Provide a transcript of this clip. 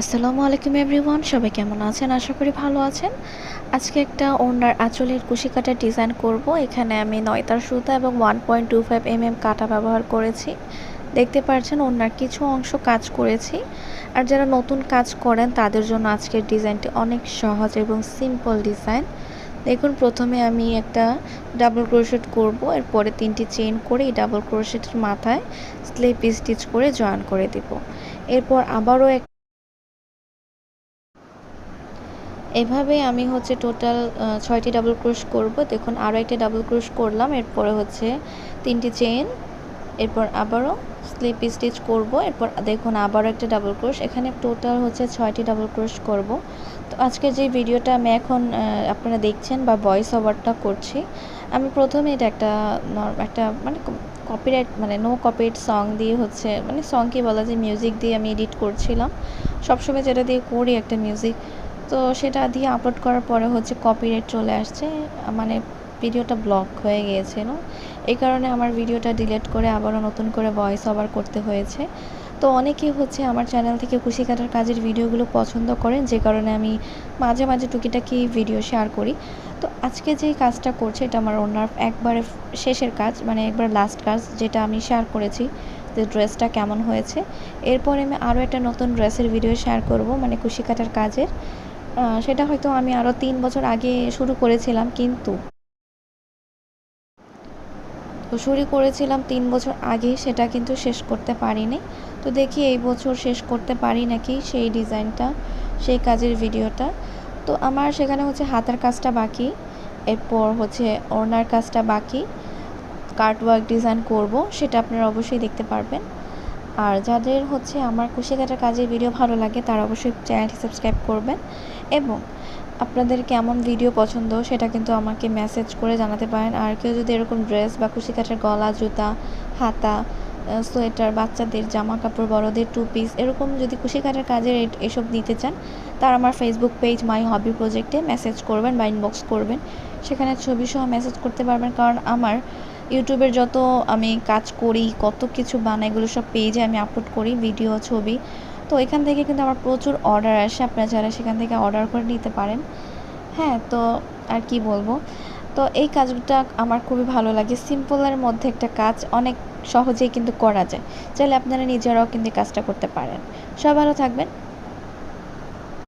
আসসালামু আলাইকুম এভরিওয়ান, সবাই কেমন আছেন? আশা করি ভালো আছেন। আজকে একটা ওনার আঁচলের কুশি কাটার ডিজাইন করব। এখানে আমি নয়তার সুতা এবং one point two five M M কাটা ব্যবহার করেছি। দেখতে পাচ্ছেন ওনার কিছু অংশ কাজ করেছি। আর যারা নতুন কাজ করেন, তাদের জন্য আজকের ডিজাইনটি অনেক সহজ এবং সিম্পল ডিজাইন দেখুন, প্রথমে আমি একটা ডাবল ক্রোশেট করব। এরপরে তিনটি চেইন করে এই ডাবল ক্রোশেটের মাথায় স্লিপ স্টিচ করে জয়েন করে দেব। এরপর আবারও এভাবে আমি হচ্ছে টোটাল ছয়টি ডাবল ক্রোশ করব। দেখুন আরও একটা ডাবল ক্রোশ করলাম, এরপরে হচ্ছে তিনটি চেইন এরপর আবারও স্লিপ স্টিচ করব, এরপর দেখুন আবারও একটা ডাবল ক্রোশ এখানে টোটাল হচ্ছে ছয়টি ডাবল ক্রোশ করব। তো আজকে যে ভিডিওটা আমি এখন আপনারা দেখছেন বা ভয়েস ওভারটা করছি, আমি প্রথমে এটা একটা একটা মানে কপিরাইট মানে নো কপিরাইট সং দিয়ে হচ্ছে মানে সং কি বলা যায় মিউজিক দিয়ে আমি এডিট করছিলাম। সবসময় যেটা দিয়ে করি একটা মিউজিক তো সেটা দিয়ে আপলোড করার পরে হচ্ছে কপিরাইট চলে আসছে মানে ভিডিওটা ব্লক হয়ে গিয়েছিল। এই কারণে আমার ভিডিওটা ডিলিট করে আবারও নতুন করে ভয়েস ওভার করতে হয়েছে। তো অনেকেই হচ্ছে আমার চ্যানেল থেকে কুশি কাটার কাজের ভিডিওগুলো পছন্দ করেন, যে কারণে আমি মাঝে মাঝে টুকিটাকি ভিডিও শেয়ার করি। তো আজকে যে কাজটা করছে, এটা আমার ওনার একবারে শেষের কাজ মানে একবার লাস্ট কাজ যেটা আমি শেয়ার করেছি যে ড্রেসটা কেমন হয়েছে। এরপরে আমি আরও একটা নতুন ড্রেসের ভিডিও শেয়ার করব মানে কুশি কাটার কাজের। সেটা হয়তো আমি আরও তিন বছর আগে শুরু করেছিলাম, কিন্তু তো শুরু করেছিলাম তিন বছর আগে সেটা কিন্তু শেষ করতে পারিনি। তো দেখি এই বছর শেষ করতে পারি নাকি সেই ডিজাইনটা, সেই কাজের ভিডিওটা। তো আমার সেখানে হচ্ছে হাতের কাজটা বাকি, এরপর হচ্ছে ওড়নার কাজটা বাকি কার্টওয়ার্ক ডিজাইন করব, সেটা আপনারা অবশ্যই দেখতে পারবেন। আর যাদের হচ্ছে আমার কুশি কাটার কাজের ভিডিও ভালো লাগে, তারা অবশ্যই চ্যানেলটি সাবস্ক্রাইব করবেন এবং আপনাদের কেমন ভিডিও পছন্দ সেটা কিন্তু আমাকে মেসেজ করে জানাতে পারেন। আর কেউ যদি এরকম ড্রেস বা কুশি কাটার গলা, জুতা, হাতা সোয়েটার বাচ্চাদের জামা কাপড় বড়দের টু পিস এরকম যদি কুশি কাটার কাজের এসব নিতে চান, তার আমার ফেসবুক পেজ মাই হবি প্রজেক্টে মেসেজ করবেন বা ইনবক্স করবেন। সেখানে ছবি সহ মেসেজ করতে পারবেন, কারণ আমার ইউটিউবের যত আমি কাজ করি, কত কিছু বানাই, এগুলো সব পেজে আমি আপলোড করি ভিডিও ছবি। তো এখান থেকে কিন্তু আমার প্রচুর অর্ডার আসে। আপনারা যারা সেখান থেকে অর্ডার করে নিতে পারেন। হ্যাঁ তো আর কি বলব? তো এই কাজটা আমার খুবই ভালো লাগে। সিম্পলের মধ্যে একটা কাজ অনেক সহজেই কিন্তু করা যায়। চাইলে আপনারা নিজেরাও কিন্তু কাজটা করতে পারেন। সব ভালো থাকবেন।